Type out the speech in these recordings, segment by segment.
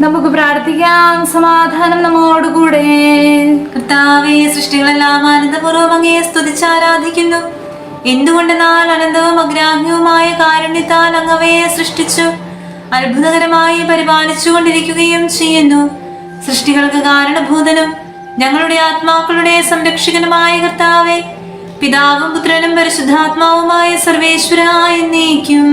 നമുക്ക് പ്രാർത്ഥിക്കാം. സമാധാനം നമ്മോടുകൂടെ. കർത്താവെ സൃഷ്ടികളെല്ലാം ആനന്ദപൂർവം അങ്ങയെ സ്തുതിച്ച് ആരാധിക്കുന്നു. എന്തുകൊണ്ടെന്നാൽ അനന്തവും അഗ്രാഹ്യവുമായ കാരുണ്യത്താൽ അങ്ങവയെ സൃഷ്ടിച്ചു. അത്ഭുതകരമായി പരിപാലിച്ചു കൊണ്ടിരിക്കുകയും ചെയ്യുന്നു. സൃഷ്ടികൾക്ക് കാരണഭൂതനും ഞങ്ങളുടെ ആത്മാക്കളുടെ സംരക്ഷകനുമായ കർത്താവെ പിതാവും പുത്രനും പരിശുദ്ധാത്മാവുമായ സർവേശ്വര എന്നേക്കും.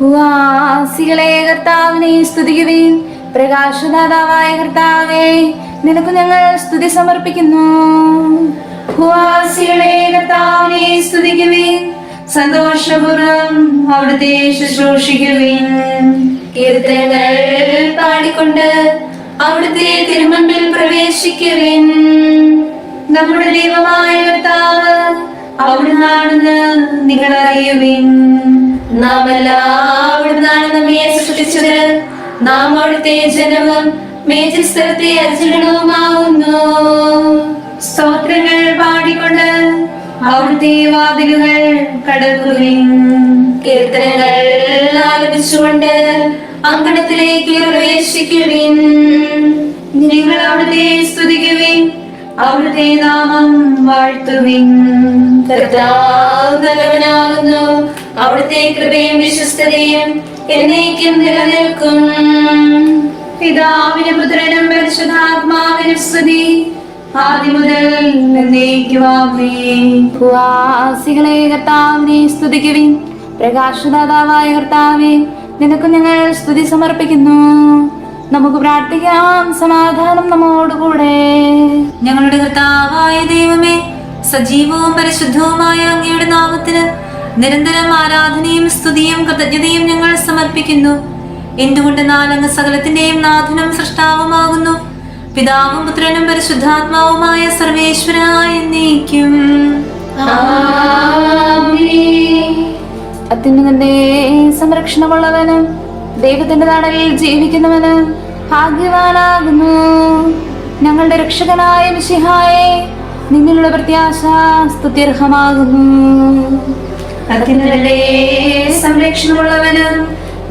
ഭൂവാസികളെ കർത്താവിനെ സ്തുതിക്കുവേൻ. പ്രകാശദാതാവായ കർത്താവേ നിനക്ക് ഞങ്ങൾ സ്തുതി സമർപ്പിക്കുന്നു. ഭൂവാസികളെ കർത്താവിനെ സ്തുതിക്കുവേൻ. സന്തോഷപൂർവം അവിടുത്തെ ശുശ്രൂഷിക്കുവേൻ. കീർത്തനങ്ങൾ പാടിക്കൊണ്ട് അവിടുത്തെ തിരുമണ്ടിൽ പ്രവേശിക്കുവേൻ. നമ്മുടെ ദൈവമായ കർത്താവ് അവിടുന്നാണെന്ന് നിങ്ങൾ അറിയുവിൻ നാം എല്ലാവിടുന്നാണ് നമ്മെ സൃഷ്ടിച്ചത്. നാം അവിടുത്തെ ജനവും മേജസ്ഥലത്തെ അജഗണവുമാവുന്നു സ്തോത്രങ്ങൾ പാടിക്കൊണ്ട് അവിടുത്തെ വാതിലുകൾ കടക്കുവിൻ. കീർത്തനങ്ങൾ ആലപിച്ചുകൊണ്ട് അങ്കണത്തിലേക്ക് പ്രവേശിക്കുവിൻ. നിങ്ങൾ അവിടുത്തെ സ്തുതിക്കുവിൻ. അവിടുത്തെ നാമം വാഴ്ത്തുവിൻ. നല്ലവനാകുന്നു. അവിടുത്തെ കൃപയും വിശ്വസ്തതയും എന്നേക്കും നിലനിൽക്കും. പിതാവിനും പുത്രനും പരിശുദ്ധാത്മാവിനും സ്തുതി. ഭൂവാസികളെ കർത്താവിനെ സ്തുതിക്കുവിൻ. പ്രകാശദാതാവായ കർത്താവെ നിനക്ക് ഞങ്ങൾ സ്തുതി സമർപ്പിക്കുന്നു. നമുക്ക് പ്രാർത്ഥിക്കാം. സമാധാനം നമ്മോടുകൂടെ. ഞങ്ങളുടെ കർത്താവായ ദൈവമേ സജീവവും പരിശുദ്ധവുമായ അങ്ങയുടെ നാമത്തിന് നിരന്തരം ആരാധനയും സ്തുതിയും കൃതജ്ഞതയും ഞങ്ങൾ സമർപ്പിക്കുന്നു. എന്തുകൊണ്ട് നാലംഗ സകലത്തിന്റെയും നാഥനും സൃഷ്ടാവുമാകുന്നു? പിതാവും പുത്രനും പരിശുദ്ധാത്മാവുമായ സർവേശ്വരായ അത്യുന്നതന്റെ സംരക്ഷണമുള്ളവനും ദൈവത്തിന്റെ നാടലിൽ ജീവിക്കുന്നവന് ഭാഗ്യവാനാകുന്നു. ഞങ്ങളുടെ രക്ഷകനായ മിശിഹായെ നിന്നിലുള്ള പ്രത്യാശ സ്തുത്യർഹമാകുന്നു. സംരക്ഷണമുള്ളവന്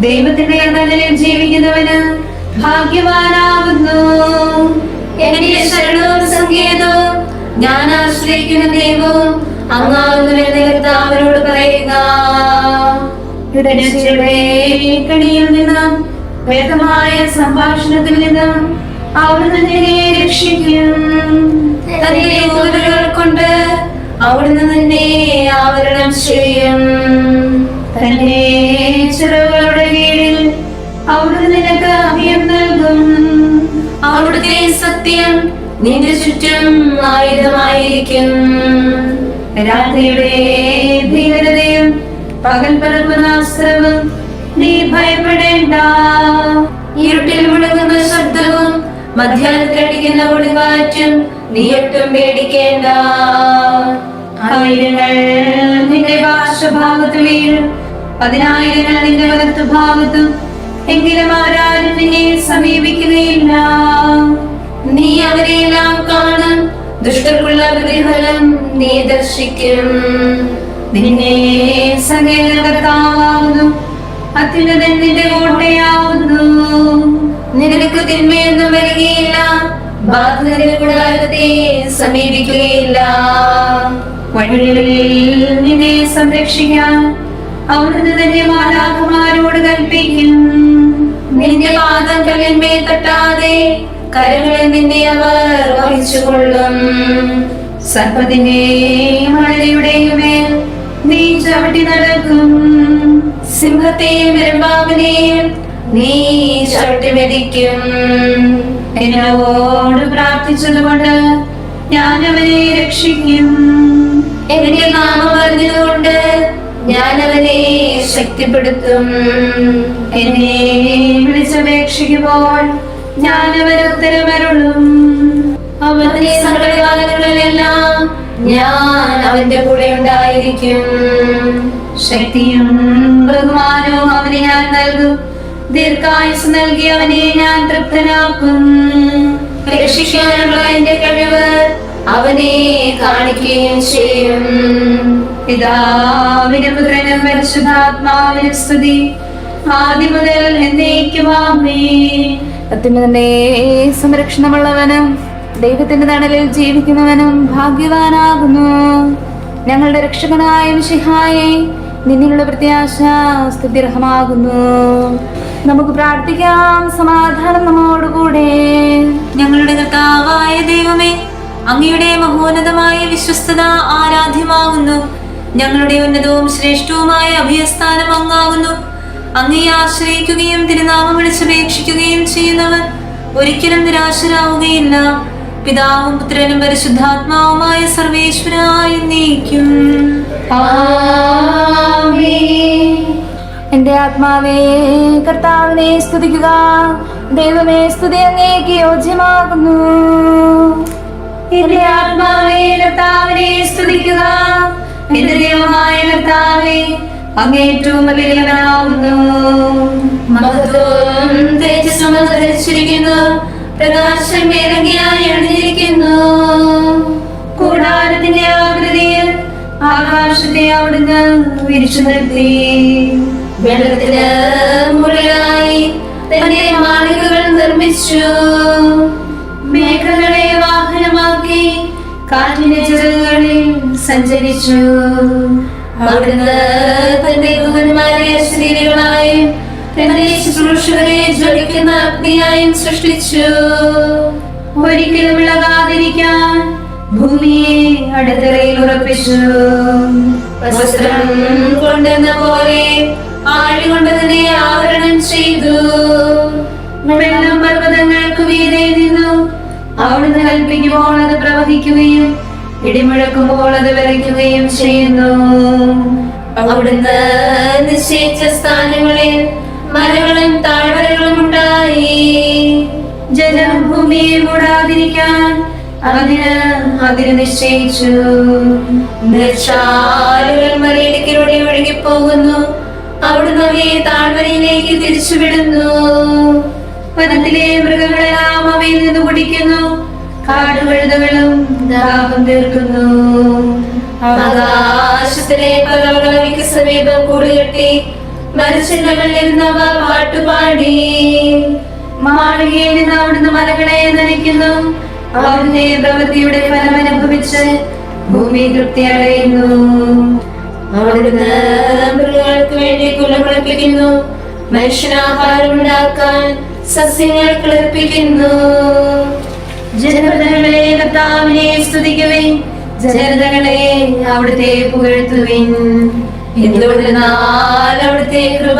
ദൈവത്തിന്റെ നാടലിൽ ജീവിക്കുന്നവന് ഭാഗ്യവാനാകുന്നു. എന്റെ ശരണവും സങ്കേതവും? ഞാൻ ആശ്രയിക്കുന്ന ദൈവവും അങ്ങാകുന്നു എന്ന് അവരോട് പറയുക. ഇടനച്ചയുടെ കണിയിൽ നിന്നും വേദമായ സംഭാഷണത്തിൽ നിന്നും അവിടുന്ന് നിന്നെ രക്ഷിക്കും തന്റെ ദൂതകൾ കൊണ്ട് അവിടുന്ന് നിന്നെ ആവരണം ചെയ്യും തന്റെ ചിറകുകളുടെ കീഴിൽ അവിടുന്ന് നിനക്ക് അഭയം നൽകും അവിടുത്തെ സത്യം നിന്റെ ചുറ്റും ആയുധമായിരിക്കും. രാത്രിയുടെ ഭീകരതയും പകൽ പരമനാശ്രമം നീ ഭയപ്പെടേണ്ട. ഇരുട്ടിൽ മുഴങ്ങുന്ന ശബ്ദവും മധ്യാഹ്നത്തിലടിക്കുന്ന ഒളിവാറ്റും നീ ഒട്ടും പേടിക്കേണ്ട. ആയിരങ്ങൾ നിന്റെ പാർശ്വഭാഗത്ത് വീഴും. പതിനായിരങ്ങൾ നിന്റെ വലത്തു ഭാഗത്തും എങ്കിലും ആരാരും നിന്നെ സമീപിക്കുകയില്ല. നീ അവരെയെല്ലാം കാണും. ദുഷ്ടർക്കുള്ള പ്രതിഫലം നീ ദർശിക്കും. നിന്നെ സകേതകർത്താവുന്നു അത്യുന്നതൻ നിന്റെ കോട്ടയാവുന്നു. നിനക്ക് തിന്മയൊന്നും വരികയില്ല. ബാധിതരുടെ കൂടാതെ സമീപിക്കുകയില്ല. വഴികളിൽ നിന്നെ സംരക്ഷിക്കാൻ അവിടുന്ന് തന്നെ മാലാഖമാരോട് കൽപ്പിക്കും. നിന്റെ പാദം കല്ലിന്മേൽ തട്ടാതെ കരങ്ങളിൽ നിന്നെ അവർ വഹിച്ചുകൊള്ളും. സർപ്പത്തിന്റെയും മഴയുടെയും മേൽ നീ ചവിട്ടി നടക്കും. സിംഹത്തെയും പെരുമ്പാവിനെയും നീ ചവിട്ടി മെതിക്കും. എന്നോട് പ്രാർത്ഥിച്ചതുകൊണ്ട് ഞാൻ അവനെ രക്ഷിക്കും. എന്റെ നാമം പറഞ്ഞതുകൊണ്ട് ഞാൻ അവനെ ശക്തിപ്പെടുത്തും. എന്നെ വിളിച്ചപേക്ഷിക്കുമ്പോൾ ഞാൻ അവന് ഉത്തരമരുളും. അവന്റെ സങ്കടകാലങ്ങളിലെല്ലാം ഞാൻ അവന്റെ കൂടെ ഉണ്ടായിരിക്കും. ശക്തിയും ബഹുമാനവും അവന് ഞാൻ നൽകും. ദീർഘായുസ് നൽകി അവനെ ഞാൻ തൃപ്തനാക്കും. രക്ഷിക്കാനുള്ള എന്റെ കഴിവ് അവനെ കാണിക്കുകയും ചെയ്യും. പിതാവിന് പുത്രനും പരിശുദ്ധാത്മാവിനും സ്തുതി. ആദ്യം മുതൽ എന്നേക്കുമാമേ. അത്യുന്നതന്റെ സംരക്ഷണമുള്ളവനും ദൈവത്തിന്റെ തണലിൽ ജീവിക്കുന്നവനും ഭാഗ്യവാനാകുന്നു. ഞങ്ങളുടെ രക്ഷകനായ മിഷിഹായെ നിന്നിലുള്ള പ്രത്യാശ സ്തുതിർഹമാകുന്നു നമുക്ക് പ്രാർത്ഥിക്കാം. സമാധാനം നമ്മോടുകൂടെ. ഞങ്ങളുടെ കർത്താവായ ദൈവമേ അങ്ങയുടെ മഹോന്നതമായ വിശ്വസ്തത ആരാധ്യമാകുന്നു. ഞങ്ങളുടെ ഉന്നതവും ശ്രേഷ്ഠവുമായ അഭയസ്ഥാനം അങ്ങാകുന്നു അങ്ങയെ ആശ്രയിക്കുകയും തിരുനാമം വിളിച്ചപേക്ഷിക്കുകയും ചെയ്യുന്നവർ ഒരിക്കലും നിരാശരാവുകയില്ല. പിതാവും പുത്രനും പരിശുദ്ധാത്മാവുമായ സർവേശ്വരായി നീക്കും. എന്റെ ആത്മാവേ കർത്താവിനെ സ്തുതിക്കുക. ദൈവമേ സ്തുതി അങ്ങേക്ക് യോജ്യമാകുന്നു. എന്റെ ആത്മാവേ കർത്താവിനെ സ്തുതിക്കുക. എന്റെ ദൈവമായ കർത്താവേ അങ്ങേറ്റവും വലിയവനാവുന്നു മഹത്വം തേജസ്സും ധരിച്ചിരിക്കുന്നു പ്രകാശം ഇറങ്ങിയായി അണിഞ്ഞിരിക്കുന്നു കൂടാരത്തിന്റെ ആകൃതിയിൽ ആകാശത്തെ അവിടുന്ന് വിരിച്ചു നിർത്തി വെള്ളത്തിന് മുകളിലായി തന്റെ മാളികകൾ നിർമ്മിച്ചു. മേഘങ്ങളെ വാഹനമാക്കി കാറ്റിന്റെ ചിറകുകളിൽ സഞ്ചരിച്ചു. അവിടുന്ന് തന്റെ ദൂതന്മാരെ സ്ത്രീകളായും തന്റെ ശുശ്രൂഷകരെ ജ്വലിക്കുന്ന അഗ്നിയായും സൃഷ്ടിച്ചു. ഒരിക്കലും ഇളകാതിരിക്കാൻ ഭൂമിയെ അടുത്തറയിൽ ഉറപ്പിച്ചു. വസ്ത്രം കൊണ്ടെന്ന പോലെ ആഴി കൊണ്ട് തന്നെ ആവരണം ചെയ്തു. വെള്ളം പർവതങ്ങൾക്ക് വീരെ നിന്നു. അവിടുന്ന് കൽപ്പിക്കുമ്പോൾ അത് പ്രവഹിക്കുകയും ഇടിമുഴക്കുമ്പോൾ അത് വിറയ്ക്കുകയും ചെയ്യുന്നു. അവിടുന്ന് നിശ്ചയിച്ച സ്ഥാനങ്ങളിൽ മരങ്ങളും താഴ്വരകളും ഉണ്ടായി. ജലം ഭൂമിയെ മൂടാതിരിക്കാൻ അതിന് അതിന് നിശ്ചയിച്ചു. നിർച്ചാലുകൾ മലയിടുക്കിലൂടെ ഒഴുകിപ്പോകുന്നു. അവിടുന്ന് അവയെ താഴ്വരയിലേക്ക് തിരിച്ചുവിടുന്നു. വനത്തിലെ മൃഗങ്ങളെല്ലാം അവയിൽ നിന്ന് കുടിക്കുന്നു. കാടുകഴുതകളും ദാഹം തീർക്കുന്നു. ആകാശത്തിലെ പകവകളവിക്ക് സമീപം കൂടുകെട്ടി മരച്ചില്ലകളിലിരുന്നവ പാട്ടുപാടി. മാളികയിൽ നിന്ന് അവിടുന്ന് മലകളെ നനയ്ക്കുന്നു. അവിടുന്ന് പ്രവൃത്തിയുടെ ഫലം അനുഭവിച്ച് ഭൂമി തൃപ്തി അടയുന്നു അവിടുന്ന് മൃഗങ്ങൾക്ക് വേണ്ടി കുലമുളപ്പിക്കുന്നു മനുഷ്യനാഹാരം ഉണ്ടാക്കാൻ സസ്യങ്ങൾ കിളിപ്പിക്കുന്നു ജനതകളെ കർത്താവിനെ സ്തുതിക്കുവിൻ. ജനതകളെ അവിടുത്തെ പുകഴ്ത്തുവിൻ. അവിടുത്തെ കൃപ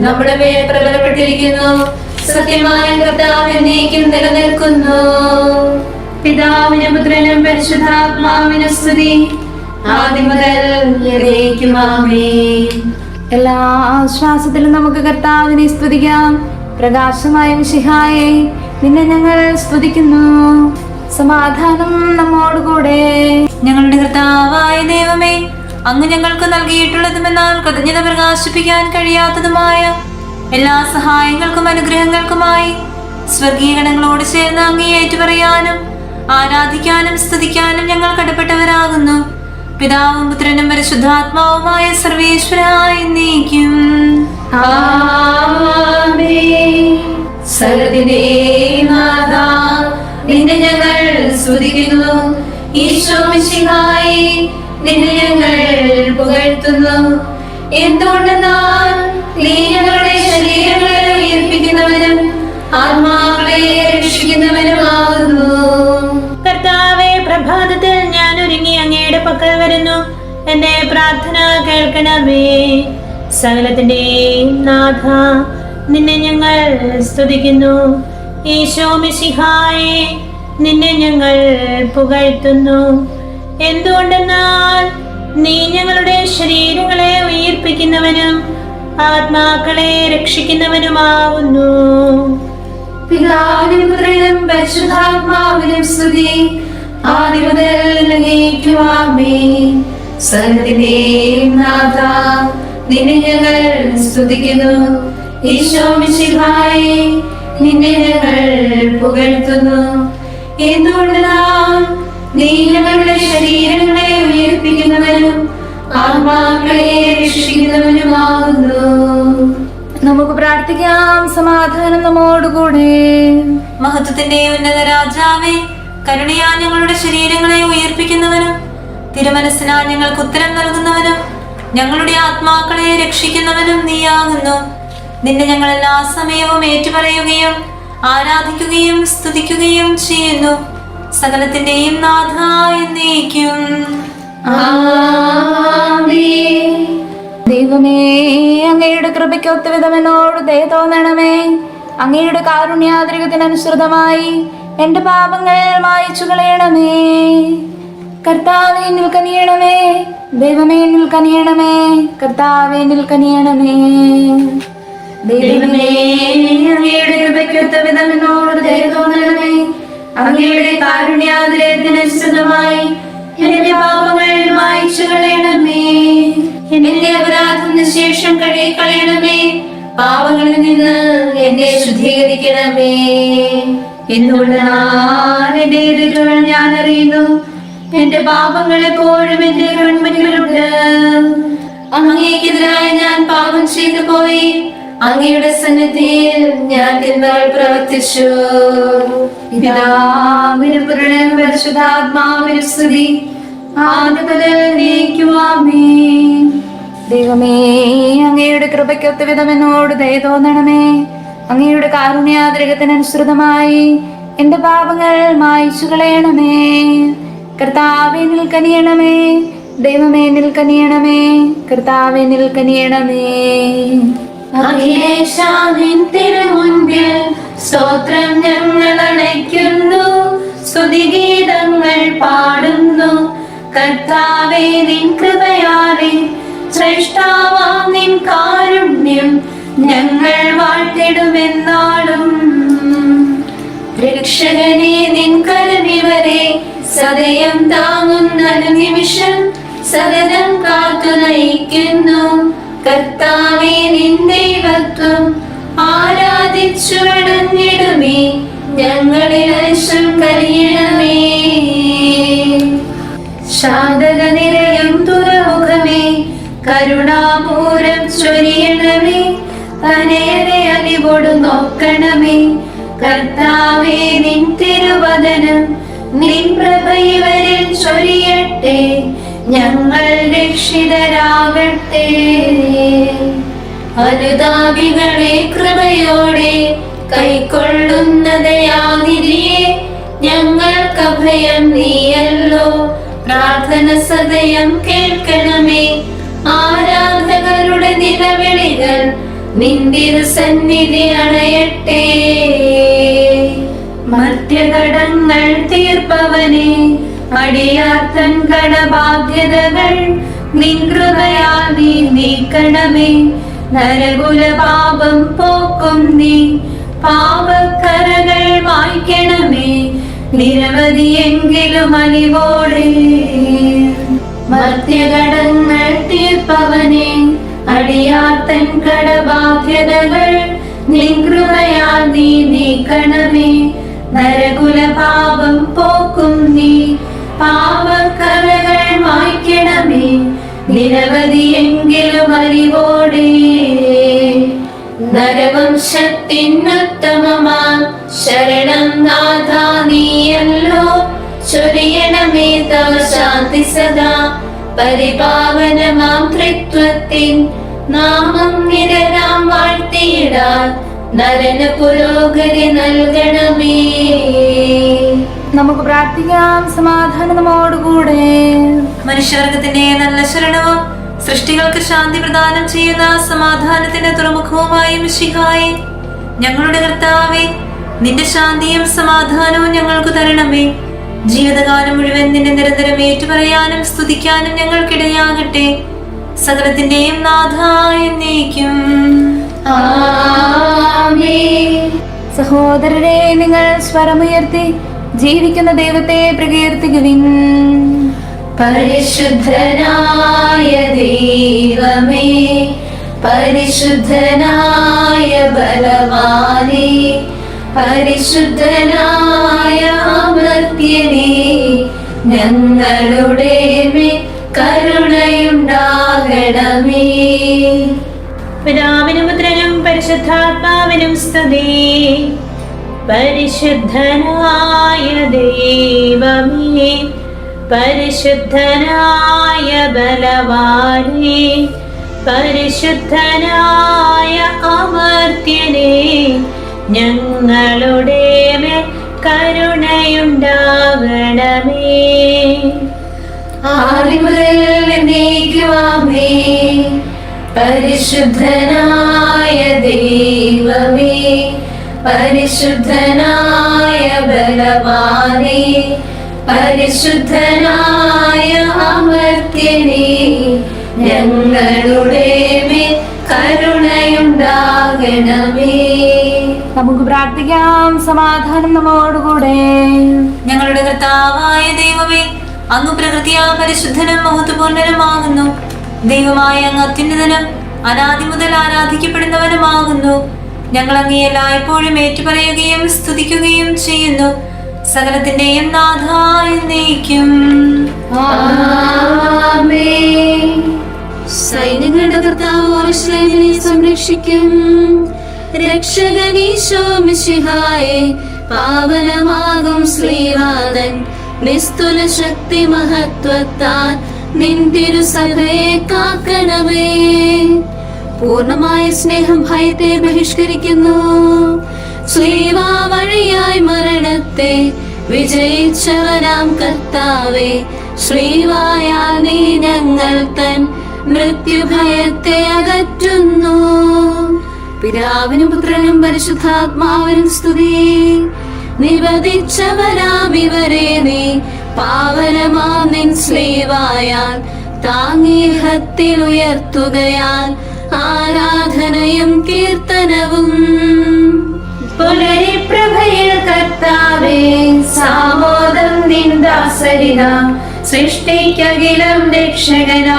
നമ്മുടെ മേൽ പ്രബലപ്പെട്ടിരിക്കുന്നു. സത്യമായ കർത്താവ് എന്നേക്കും നിലനിൽക്കുന്നു. പിതാവിനും പുത്രനും പരിശുദ്ധാത്മാവിനും സ്തുതി. ആദ്യം മുതൽ എല്ലാ ആശ്വാസത്തിലും നമുക്ക് കർത്താവിനെ സ്തുതിക്കാം. പ്രകാശമായ ശിഹായെ നിന്നെ ഞങ്ങൾ സ്തുതിക്കുന്നു. സമാധാനം നമ്മോടുകൂടെ. ഞങ്ങളുടെ കർത്താവായ ദൈവമേ അങ്ങ് ഞങ്ങൾക്ക് നൽകിയിട്ടുള്ളതുമെന്നാൽ കൃതജ്ഞത പ്രകാശിപ്പിക്കാൻ കഴിയാത്തതുമായ എല്ലാ സഹായങ്ങൾക്കും അനുഗ്രഹങ്ങൾക്കുമായി സ്വർഗീയ ഗണങ്ങളോട് ചേർന്ന് അങ്ങേ ഏറ്റുപറയാനും ആരാധിക്കാനും സ്തുതിക്കാനും ഞങ്ങൾ കടപ്പെട്ടവരാകുന്നു. പിതാവും പുത്രനും പരിശുദ്ധാത്മാവുമായ സർവേശ്വരായി നീക്കും നിന്നെ ഞങ്ങൾ സ്തുതിക്കുന്നു. ഈശോ മിശിഹായി നിന്നെ പുകഴ്ത്തുന്നു എന്തുകൊണ്ടെന്നാൽ ഞങ്ങളുടെ ശരീരങ്ങളെ ഉയർപ്പിക്കുന്നവനും ആത്മാക്കളെ രക്ഷിക്കുന്നവനുമാകുന്നു കർത്താവെ പ്രഭാതത്തിൽ ഞാൻ ഒരുങ്ങി അങ്ങയുടെ പക്കൽ വരുന്നു. എന്റെ പ്രാർത്ഥന കേൾക്കണമേ. സകലത്തിന്റെ നാഥ നിന്നെ ഞങ്ങൾ സ്തുതിക്കുന്നു. ഈശോ മിശിഹായെ നിന്നെ ഞങ്ങൾ പുകഴ്ത്തുന്നു. എന്തുകൊണ്ടെന്നാൽ നീ ഞങ്ങളുടെ ശരീരങ്ങളെ ഉയർപ്പിക്കുന്നവനും ആത്മാക്കളെ രക്ഷിക്കുന്നവനുമാവുന്നു. പിതാവിനും പുത്രനും പരിശുദ്ധാത്മാവിനും സ്തുതി. ആദ്യം മുതൽ എന്നേക്കും ആമേൻ. സകലത്തിന്റെയും നാഥ നിന്നെ ഞങ്ങൾ സ്തുതിക്കുന്നു. ഈശോ മിശിഹായി നിന്നെ ഞങ്ങൾ പുകഴ്ത്തുന്നു. എന്തുകൊണ്ടെന്നാൽ നീ ഞങ്ങളുടെ ശരീരങ്ങളെ ഉയർപ്പിക്കുന്നവനും ആത്മാക്കളെ രക്ഷിക്കുന്നവനുമാകുന്നു. നമുക്ക് പ്രാർത്ഥിക്കാം. സമാധാനം നമ്മോടുകൂടെ. മഹത്വത്തിന്റെ ഉന്നത രാജാവേ കരുണയാ ഞങ്ങളുടെ ശരീരങ്ങളെ ഉയർപ്പിക്കുന്നവനും തിരുമനസ്സിനാ ഞങ്ങൾക്ക് ഉത്തരം നൽകുന്നവനും ഞങ്ങളുടെ ആത്മാക്കളെ രക്ഷിക്കുന്നവനും നീയാകുന്നു. നിന്നെ ഞങ്ങൾ എല്ലാ സമയവും ഏറ്റുപറയുകയും ആരാധിക്കുകയും സ്തുതിക്കുകയും ചെയ്യുന്നു. സകലത്തിന്റെയും നാഥ എന്നേക്കും. ദൈവമേ അങ്ങയുടെ കൃപയ്ക്ക് ഒത്തുവിധം എന്നോട് ദയ തോന്നണമേ. അങ്ങയുടെ കാരുണ്യാതിരികത്തിനനുസൃതമായി എന്റെ പാപങ്ങൾ മായച്ചു കളയണമേ. കർത്താവേ നിൽക്കനിയണമേ ദൈവമേ നിൽക്കനിയണമേ കർത്താവെ നിൽക്കനിയണമേ ദൈവമേ അങ്ങയുടെ കൃപയ്ക്ക് ഒത്തുവിധം എന്നോട് ദയ തോന്നണമേ. അങ്ങയുടെ കാരുണ്യാതിരത്തിനനുസൃതമായി എന്റെ പാപങ്ങൾ മായിച്ചു കളയണമേ. എന്റെ അപരാധത്തിന് ശേഷം കഴുകി കളയണമേ പാപങ്ങളിൽ നിന്ന് എന്നെ ശുദ്ധീകരിക്കണമേ. ഞാൻ എന്റെ എതിരുകൾ ഞാൻ അറിയുന്നു. എന്റെ പാപങ്ങൾ എപ്പോഴും എന്റെ കൺമണികളുണ്ട് അങ്ങേക്കെതിരായി ഞാൻ പാപം ചെയ്തു പോയി അങ്ങയുടെ സന്നിധിയിൽ ഞാൻ തിന്മകൾ പ്രവർത്തിച്ചു. പിതാവിനും പുരുഷനും പരിശുദ്ധാത്മാവിനും സ്തുതി. ദൈവമേ അങ്ങയുടെ കൃപയ്ക്കൊത്ത വിധം എന്നോട് ദയ തോന്നണമേ. അങ്ങയുടെ കാരുണ്യാദ്രഹത്തിനനുസൃതമായി എന്റെ പാപങ്ങൾ മായിച്ചു കളയണമേ. കർത്താവെ നിൽക്കനിയണമേ ദൈവമേ നിൽക്കനിയണമേ കർത്താവെ നിൽക്കനിയണമേ അഖിലേശാനിൻ തിരുമുൻപിൽ സ്തോത്രം ഞങ്ങൾ അണയ്ക്കുന്നു. സ്തുതിഗീതങ്ങൾ പാടുന്നു. കർത്താവേ നിൻ കൃപയാറി ശ്രേഷ്ഠാവാം നിൻ കാരുണ്യം ഞങ്ങൾ വാഴ്ത്തിടുമെന്നാളും. രക്ഷകനെ നിൻ കരുവിവരെ സദയം താങ്ങുന്ന നിമിഷം സദനം കാത്തു നയിക്കുന്നു. കർത്താവെ നിൻ ദൈവത്വം ആരാധിച്ചു വണങ്ങിടുമേ ഞങ്ങളിൽ അശം കരിയണമേ ശാന്തത നിരയം തുറമുഖമേ. കരുണാപൂരം ചൊരിയണമേ. അനേറെ അലിവോട് നോക്കണമേ. കർത്താവേ നിൻ തിരുവദനം നിൻ പ്രഭയിവരിൽ ചൊരിയട്ടെ. ഞങ്ങൾ രക്ഷിതരാകട്ടെ. അനുതാപികളെ കൃപയോടെ കൈക്കൊള്ളുന്നതയാതിരിയെ ഞങ്ങൾക്ക് അഭയം നീയല്ലോ. പ്രാർത്ഥന സദയം കേൾക്കണമേ. ആരാധകരുടെ നിലവിളികൾ നിന്തിരു സന്നിധി അണയട്ടെ. മർത്യഘടങ്ങൾ തീർപ്പവനെ അടിയാത്തൻ കടബാധ്യതകൾ നിൻ കൃപയാൽ നീ നീക്കണമേ. നരകുല പാപം പോക്കും നീ. പാപക്കരകൾ വായിക്കണമേ നിരവധിയെങ്കിലും അലിവോടെ. മർത്യഘടങ്ങൾ തീർപ്പവനെ. അടിയാത്തൻ കടബാധ്യതകൾ നിൻ കൃപയാൽ നീ നീക്കണമേ. നരകുല പാപം പോക്കും നീ. പാപക്കറകൾ മായ്ക്കണമേ. നിരവധിയെങ്കിലും അറിവോടെ നരവംശത്തിനുത്തമമാ ശരണം നാഥ നീയല്ലോ. ചൊരിയണമേ തവ ശാന്തി സദാ. പരിപാവനമാം തൃത്വത്തിൻ നാമം നിരനാം വാഴ്ത്തിയിടാൻ. നരന് പുരോഗതി നൽകണമേ. നമുക്ക് പ്രാർത്ഥിക്കാം. സമാധാനമോടുകൂടെ മനുഷ്യവർഗത്തിന്റെ നല്ല ശരണവും സൃഷ്ടികൾക്ക് ശാന്തി പ്രദാനം ചെയ്യുന്ന സമാധാനത്തിന്റെ തുറമുഖവുമായും മിശിഹായി ഞങ്ങളുടെ കർത്താവെ നിന്റെ ശാന്തിയും സമാധാനവും ഞങ്ങൾക്ക് തരണമേ. ജീവിതകാലം മുഴുവൻ നിന്നെ നിരന്തരം ഏറ്റുപറയാനും സ്തുതിക്കാനും ഞങ്ങൾക്കിടയാകട്ടെ. സകലത്തിന്റെയും നാഥായ എന്നേക്കും. സഹോദരരെ നിങ്ങൾ സ്വരമുയർത്തി ജീവിക്കുന്ന ദൈവത്തെ പ്രകീർത്തിക്കുവിൻ. പരിശുദ്ധനായ ദൈവമേ പരിശുദ്ധനായ ബലവാനേ പരിശുദ്ധനായ അമർത്യനേ ഞങ്ങളുടെ കരുണയുണ്ടാകണമേ. പിതാവിനും പുത്രനും പരിശുദ്ധാത്മാവിനും സ്തുതി. പരിശുദ്ധനായ ദൈവമേ പരിശുദ്ധനായ ബലവാനേ പരിശുദ്ധനായ അമർത്യനേ ഞങ്ങളുടെ മേൽ കരുണയുണ്ടാകണമേ. പരിശുദ്ധനായ ദൈവമേ പരിശുദ്ധനായ ബലവാനേ പരിശുദ്ധനായ അമർത്യനെ ഞങ്ങളുടെ മേൽ കരുണയുണ്ടാകണമേ. നമുക്ക് പ്രാർത്ഥിക്കാം സമാധാനം നമ്മോടുകൂടെ. ഞങ്ങളുടെ കർത്താവായ ദൈവമേ അങ്ങ് പ്രകൃതിയാ പരിശുദ്ധനും മഹത്വപൂർണനുമാകുന്നു. ദൈവമായ അങ്ങ് അത്യുന്നതനും അനാദി മുതൽ ആരാധിക്കപ്പെടുന്നവനുമാകുന്നു. ഞങ്ങൾ അങ്ങേ എല്ലായ്പ്പോഴും ഏറ്റുപറയുകയും സ്തുതിക്കുകയും ചെയ്യുന്നു. സകലത്തിന്റെയും. സൈന്യങ്ങളുടെ കർത്താവ് സംരക്ഷിക്കും. രക്ഷകനീശോ പാവനമാകും ശ്രീവാദൻ നിസ്തുല ശക്തി മഹത്വത്താൽ നിൻ തിരുസഭയെ കാക്കണമേ. പൂർണമായ സ്നേഹം ഭയത്തെ ബഹിഷ്കരിക്കുന്നു. ശ്രീവാ വഴിയായി മരണത്തെ വിജയിച്ചവനാം കർത്താവേ. ശ്രീവായ നീ ഞങ്ങൾ തൻ മൃത്യുഭയത്തെ അകറ്റുന്നു. പിതാവിനും പുത്രനും പരിശുദ്ധാത്മാവിനും സ്തുതി. നിവധിച്ചവരാം ഇവരെ നീ പാവനമാ നിൻ ശ്രീവായാൽ താങ്ങീഹത്തിൽ ഉയർത്തുകയാൽ ആരാധനയും കീർത്തനവും. പുലരി പ്രഭയിൽ കർത്താവേ സാമോദം നിന്ദാസരിത സൃഷ്ടിക്കകിലം രക്ഷകന.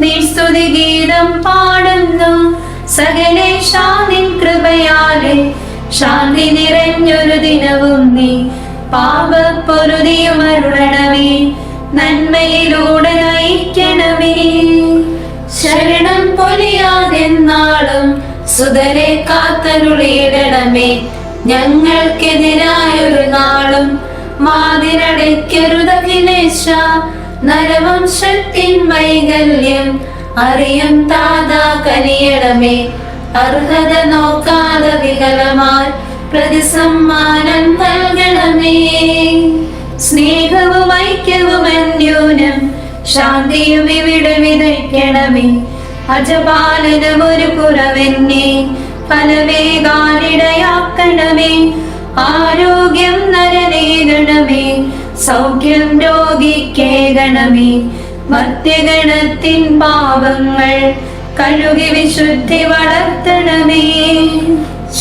നീ സ്തുതി ഗീതം പാടുന്നു. സകലേശാ നിൻ കൃപയാലെ. ശാന്തി നിറഞ്ഞൊരു ദിനവും നീ. പാപപ്പൊരുതിയുമരുളണമേ നന്മയിലൂടെ നയിക്കണമേ. ശരണം പൊലിയാതെന്നാളും സുതരെ കാത്തരുളിയിടണമേ. ഞങ്ങൾക്കെതിരായൊരു നാളും മാതിരടയ്ക്കരുതഖിലേശ നരവംശത്തിൻ വൈകല്യം അറിയും താതാ കനിയണമേ. അർഹത നോക്കാതെ വികലമാൽ പ്രതിസമ്മാനം നൽകണമേ. സ്നേഹവും ഐക്യവും അന്യൂനം ശാന്തിയും ഇവിടെ വിതയ്ക്കണമേ. അജപാലനം ഒരു കുറവെന്നെ ഫലവേകാനിടയാക്കണമേ ആരോഗ്യം നരനേകണമേ സൗഖ്യം രോഗിക്കേകണമേ. മധ്യഗണത്തിൻ പാപങ്ങൾ കഴുകി വിശുദ്ധി വളർത്തണമേ.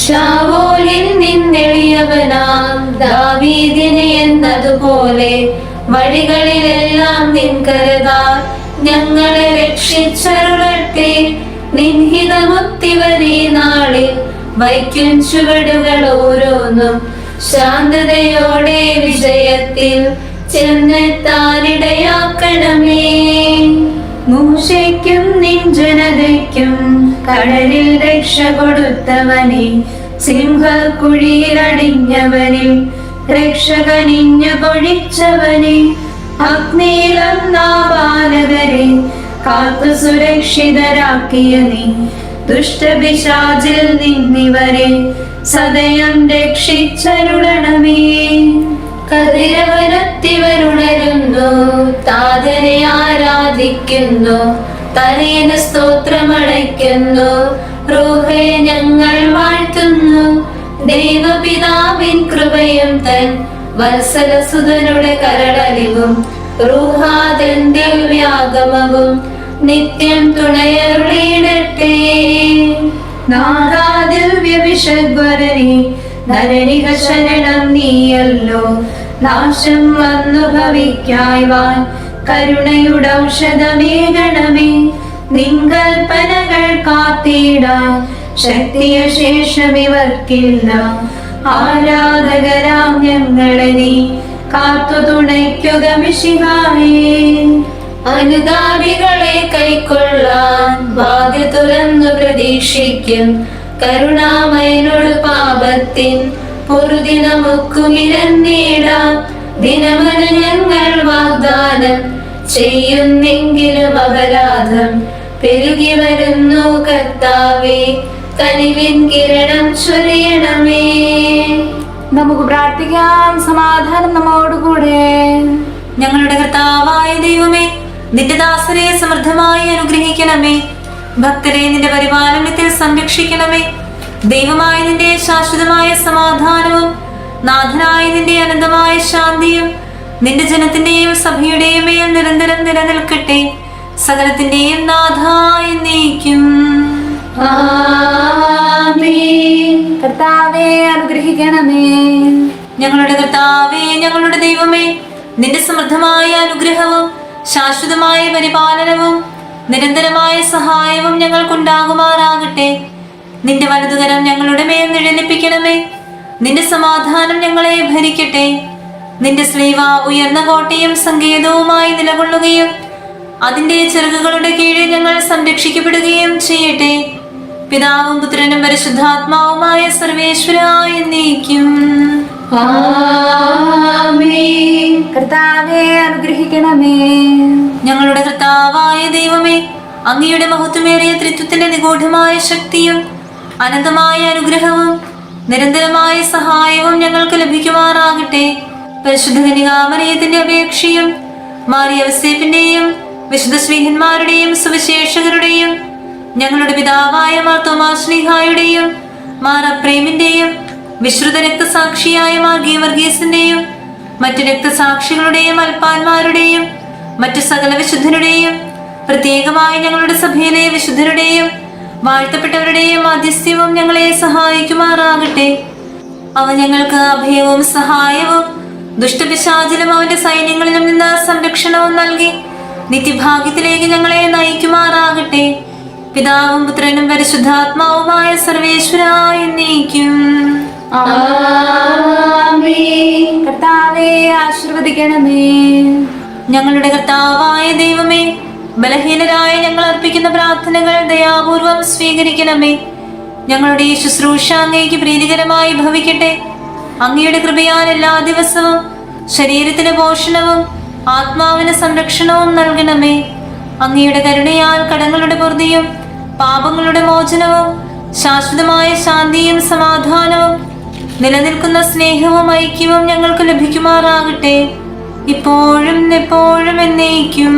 ശാവോലിൽ നിന്നെളിയവനാം ദാവീദിനെ എന്നതുപോലെ വഴികളിലെല്ലാം നിൻ ഞങ്ങളെ രക്ഷിച്ചരുളട്ടെ. നിൻഹിതമുത്തിവരീ നാളിൽ വൈക്കും ചുവടുകൾ ഓരോന്നും ശാന്തതയോടെ വിജയത്തിൽ ചെന്നെത്താനിടയാക്കണമേ. മൂശയ്ക്കും നിൻ ജനതയ്ക്കും കടലിൽ രക്ഷ കൊടുത്തവനെ സിംഹക്കുഴിയിലടിഞ്ഞവനിൽ രക്ഷകനിഞ്ഞു പൊഴിച്ചവനെ. അഗ്നിയിലും നാബാലകരെ കാത്തു സുരക്ഷിതരാക്കിയ നീ. ദുഷ്ടപിശാചിൽ നിന്നിവരെ സദയം രക്ഷിച്ചരുളണമേ. കതിരവനത്തിവരുണരുന്നു താതനെ ആരാധിക്കുന്നു തനേന സ്തോത്രമടയ്ക്കുന്നു. റൂഹെ ഞങ്ങൾ വാഴ്ത്തുന്നു ദൈവപിതാവിൻ കൃപയും തൻ വത്സലസുതനുടെ കരടലിവും റൂഹാദന്റെ വ്യാഗമവും നിത്യം തുണയരുളിയിടട്ടെ നാദാദിവ്യവിഷഗ്വരനെ നരണിക ശരണം നീയല്ലോ. നാശം വന്നു ഭവിക്കായ്വാൻ കരുണയുടെ ഔഷധമേകണമേ നിങ്കൽപ്പനകൾ കാത്തിടാൻ ശക്തിയ ശേഷം ഇവർക്കില്ല. ആരാധകരാം ഞങ്ങളെ നീ. കാത്തു തുണയ്ക്കുക മിഷിഹായേ അനുതാപികളെ കൈക്കൊള്ളാൻ ഭാഗ്യ തുറന്നു പ്രതീക്ഷിക്കും. കരുണാമയനോട് പാപത്തിൻ പൊറുതി നമുക്കുമിരന്നേടാം ദിനമന ഞങ്ങൾ വാഗ്ദാനം ചെയ്യുന്നെങ്കിലും അപരാധം പെരുകി വരുന്നു കർത്താവേ. കനിവിൻ കിരണം ചൊരിയണമേ. നമുക്ക് പ്രാർത്ഥിക്കാം. സമാധാനം നമ്മോടുകൂടെ. ഞങ്ങളുടെ കർത്താവായ ദൈവമേ നിന്റെ ദാസരെ സമൃദ്ധമായി അനുഗ്രഹിക്കണമേ. ഭക്തരെ നിന്റെ പരിപാലനത്തിൽ സംരക്ഷിക്കണമേ. ദൈവമായ നിന്റെ ശാശ്വതമായ സമാധാനവും നാഥനായ നിന്റെ അനന്തമായ ശാന്തിയും നിന്റെ ജനത്തിന്റെയും സഭയുടെയും മേൽ നിരന്തരം നിലനിൽക്കട്ടെ. സകലത്തിന്റെയും നാഥായി നീക്കും കർത്താവെ അനുഗ്രഹിക്കണമേ. ഞങ്ങളുടെ കർത്താവേ ഞങ്ങളുടെ ദൈവമേ നിന്റെ സമൃദ്ധമായ അനുഗ്രഹവും ശാശ്വതമായ പരിപാലനവും നിരന്തരമായ സഹായവും ഞങ്ങൾക്കുണ്ടാകുമാറാകട്ടെ. നിന്റെ വലതുകരം ഞങ്ങളുടെ മേൽ നിഴലിപ്പിക്കണമേ. നിന്റെ സമാധാനം ഞങ്ങളെ ഭരിക്കട്ടെ. നിന്റെ സ്ലീവ ഉയർന്ന കോട്ടയും സങ്കേതവുമായി നിലകൊള്ളുകയും അതിന്റെ ചിറകുകളുടെ കീഴിൽ ഞങ്ങൾ സംരക്ഷിക്കപ്പെടുകയും ചെയ്യട്ടെ. പിതാവും പുത്രനും പരിശുദ്ധാത്മാവുമായ സർവേശ്വരായ നീക്കും. കർത്താവെ അനുഗ്രഹിക്കണമേ. ഞങ്ങളുടെ കർത്താവായ ദൈവമേ അങ്ങയുടെ മഹത്വമേറിയ ത്രിത്വത്തിന്റെ നിഗൂഢമായ ശക്തിയും അനന്തമായ അനുഗ്രഹവും നിരന്തരമായ സഹായവും ഞങ്ങൾക്ക് ലഭിക്കുമാറാകട്ടെ. പരിശുദ്ധ കനികാമറിയത്തിന്റെ അപേക്ഷയും മാറിയവസേപ്പിന്റെയും വിശുദ്ധ ശ്രീഹന്മാരുടെയും സുവിശേഷകരുടെയും ഞങ്ങളുടെ പിതാവായ മാർ മാറപ്രേമിന്റെയും വിശ്രുത രക്തസാക്ഷിയായ മാർ ഗീവർഗീസിന്റെയും മറ്റു രക്തസാക്ഷികളുടെയും അൽപ്പാന്മാരുടെയും മറ്റു സകല വിശുദ്ധരുടെയും പ്രത്യേകമായി ഞങ്ങളുടെ സഭയിലെ വിശുദ്ധരുടെയും വാഴ്ത്തപ്പെട്ടവരുടെയും മാധ്യസ്ഥ്യവും ഞങ്ങളെ സഹായിക്കുമാറാകട്ടെ. അവ ഞങ്ങൾക്ക് അഭയവും സഹായവും ദുഷ്ടപിശാചിലും അവന്റെ സൈന്യങ്ങളിലും നിന്ന് സംരക്ഷണവും നൽകി നിത്യഭാഗ്യത്തിലേക്ക് ഞങ്ങളെ നയിക്കുമാറാകട്ടെ. പിതാവും പുത്രനും പരിശുദ്ധാത്മാവുമായ സർവേശ്വരായ നീക്കും ആശീർവദിക്കണമേ. ഞങ്ങളുടെ കർത്താവായ ദൈവമേ ബലഹീനരായ ഞങ്ങൾ അർപ്പിക്കുന്ന പ്രാർത്ഥനകൾ ദയാപൂർവം സ്വീകരിക്കണമേ. ഞങ്ങളുടെ ഈ ശുശ്രൂഷ അങ്ങേക്ക് പ്രീതികരമായി ഭവിക്കട്ടെ. അങ്ങയുടെ കൃപയാൽ എല്ലാ ദിവസവും ശരീരത്തിന് പോഷണവും ആത്മാവിന് സംരക്ഷണവും നൽകണമേ. അങ്ങയുടെ കരുണയാൽ കടങ്ങളുടെ പൊറുതിയും പാപങ്ങളുടെ മോചനവും ശാശ്വതമായ ശാന്തിയും സമാധാനവും നിലനിൽക്കുന്ന സ്നേഹവും ഐക്യവും ഞങ്ങൾക്ക് ലഭിക്കുമാറാകട്ടെ. ഇപ്പോഴും എപ്പോഴും എന്നേക്കും.